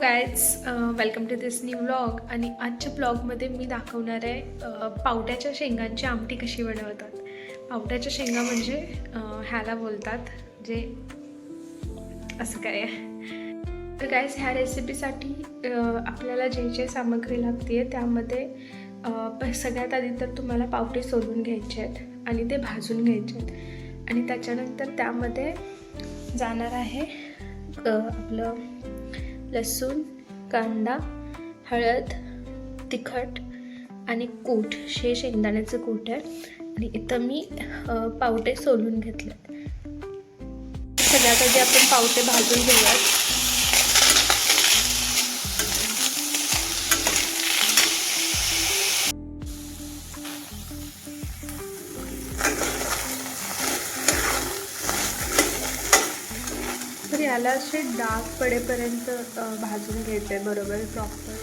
Guys welcome to this new vlog आणि आजच्या ब्लॉगमध्ये मी दाखवणार आहे uh, पावट्याच्या शेंगांची आमटी कशी बनवतात. पावट्याच्या शेंगा म्हणजे uh, ह्याला बोलतात जे असं काय तर गायज ह्या रेसिपीसाठी uh, आपल्याला जे जे सामग्री लागते आहे त्यामध्ये प- सगळ्यात आधी तर तुम्हाला पावटे सोलून घ्यायचे आहेत आणि ते भाजून घ्यायचे आहेत. आणि त्याच्यानंतर त्यामध्ये जाणार आहे आपलं लसूण कांदा हळद तिखट आणि कूट हे शेंगदाण्याचं कूट आहे. आणि इथं मी पावटे सोलून घेतले सगळ्यात आधी आपण पावटे भाजून घेऊयात. त्याला असे डार्क पडेपर्यंत भाजून घ्यायचं आहे बरोबर? प्रॉपर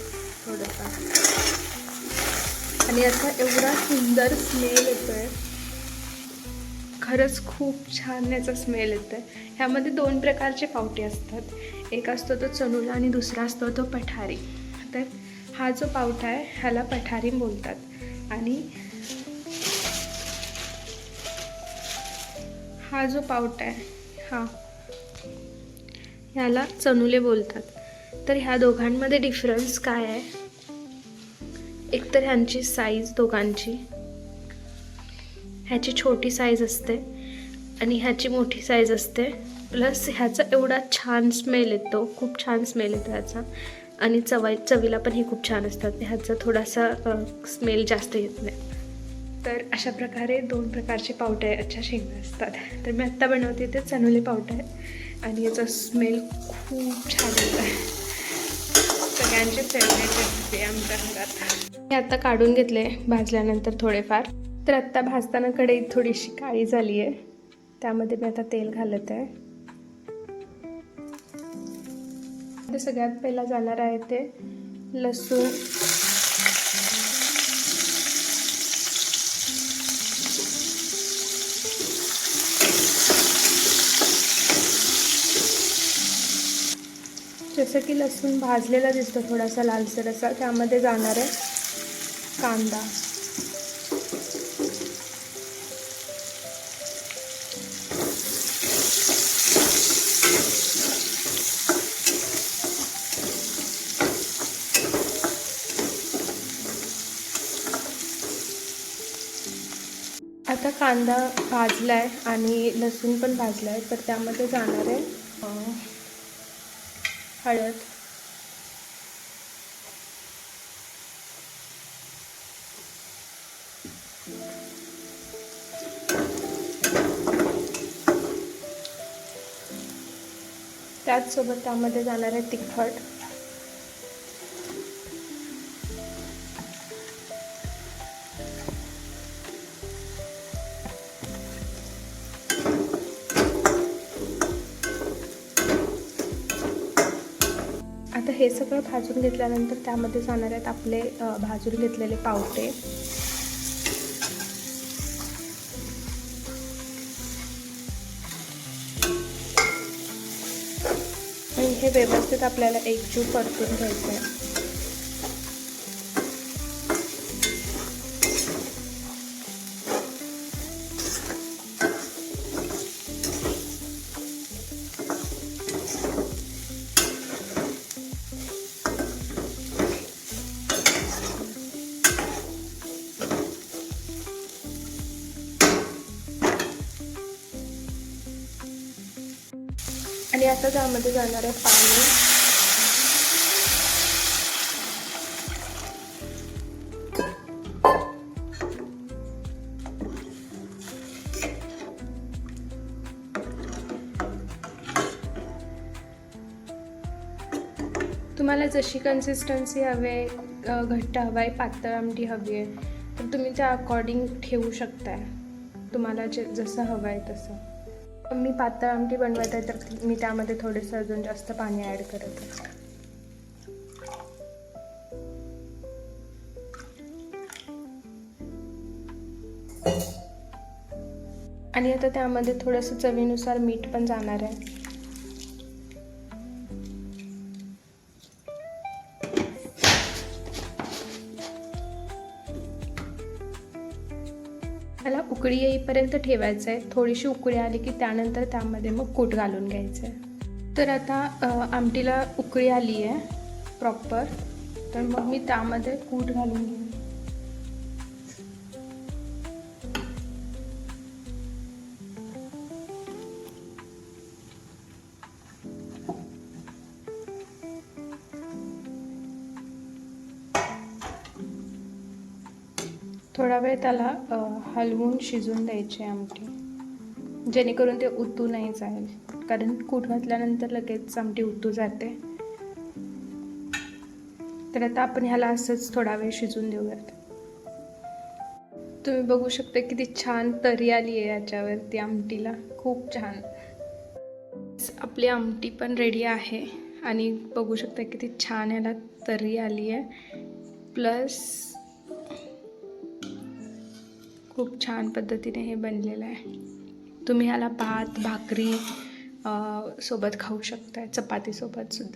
थोडंफार. आणि याचा एवढा सुंदर स्मेल येतो आहे खरंच खूप छान याचा स्मेल येतो आहे ह्यामध्ये दोन प्रकारचे पावटे असतात. एक असतो तो चनुला आणि दुसरा असतो तो पठारी. तर हा जो पावटा आहे ह्याला पठारी बोलतात. आणि हा जो पावटा आहे हा ह्याला चनुले बोलतात. तर ह्या दोघांमध्ये डिफरन्स काय आहे? एक तर ह्यांची साईज दोघांची. ह्याची छोटी साईज असते आणि ह्याची मोठी साईज असते. प्लस ह्याचा एवढा छान स्मेल येतो खूप छान स्मेल येतो ह्याचा. आणि चवाई चवीला पण हे खूप छान असतात. ह्याचा थोडासा स्मेल जास्त येत नाही. तर अशा प्रकारे दोन प्रकारचे पावटे अच्छा शेंगा असतात. तर मी आत्ता बनवते ते चनुले पावटे आहे आणि याचा स्मेल खूप छान येत आहे सगळ्यांचे फेवरेट असते आमच्या घरात मी आता काढून घेतले भाजल्यानंतर थोडेफार. तर आत्ता भाजताना कढईत थोडीशी काळी झाली आहे त्यामध्ये मी आता तेल घालत आहे ते सगळ्यात पहिला जाणार आहे ते लसूण. जसं की लसूण भाजलेला दिसतो थोडासा लालसर असा त्यामध्ये जाणार आहे कांदा. आता कांदा भाजला आहे आणि लसूण पण भाजला आहे तर त्यामध्ये जाणार आहे हळद. त्याचसोबत त्यामध्ये जाणार आहे तिखट. आता हे सगळं भाजून घेतल्यानंतर त्यामध्ये जाणार आहेत आपले भाजून घेतलेले पावटे. आणि हे व्यवस्थित आपल्याला एकजीव परतून घ्यायचं आहे आता त्यामध्ये जाणार आहे पाणी. तुम्हाला जशी कन्सिस्टन्सी हवी आहे घट्ट हवं आहे पातळ आमटी हवी आहे तर तुम्ही त्या अकॉर्डिंग ठेवू शकताय. तुम्हाला जे जसं हवं आहे तसं. मी पातळ आमटी बनवत आहे तर मी त्यामध्ये थोडंसं अजून जास्त पाणी ॲड करत. आहे आणि आता त्यामध्ये थोडंसं चवीनुसार मीठ पण जाणार आहे. ह्याला उकळी येईपर्यंत ठेवायचं आहे. थोडीशी उकळी आली की त्यानंतर त्यामध्ये मग कूट घालून घ्यायचं आहे. तर आता आमटीला उकळी आली आहे प्रॉपर तर मग मी त्यामध्ये कूट घालून घेईन थोडा वेळ त्याला हलवून शिजून द्यायची आमटी. जेणेकरून ते उतू नाही जाईल. कारण कूट घातल्यानंतर लगेच आमटी उतू जाते. तर आता आपण ह्याला असंच थोडा वेळ शिजून देऊयात. तुम्ही बघू शकता किती छान तरी आली आहे याच्यावरती आमटीला. खूप छान. आपली आमटी पण रेडी आहे. आणि बघू शकता किती छान ह्याला तरी आली आहे. प्लस खूप छान पद्धतीने हे बनलेलं आहे. तुम्ही ह्याला भात भाकरी सोबत खाऊ शकताय चपातीसोबत सुद्धा.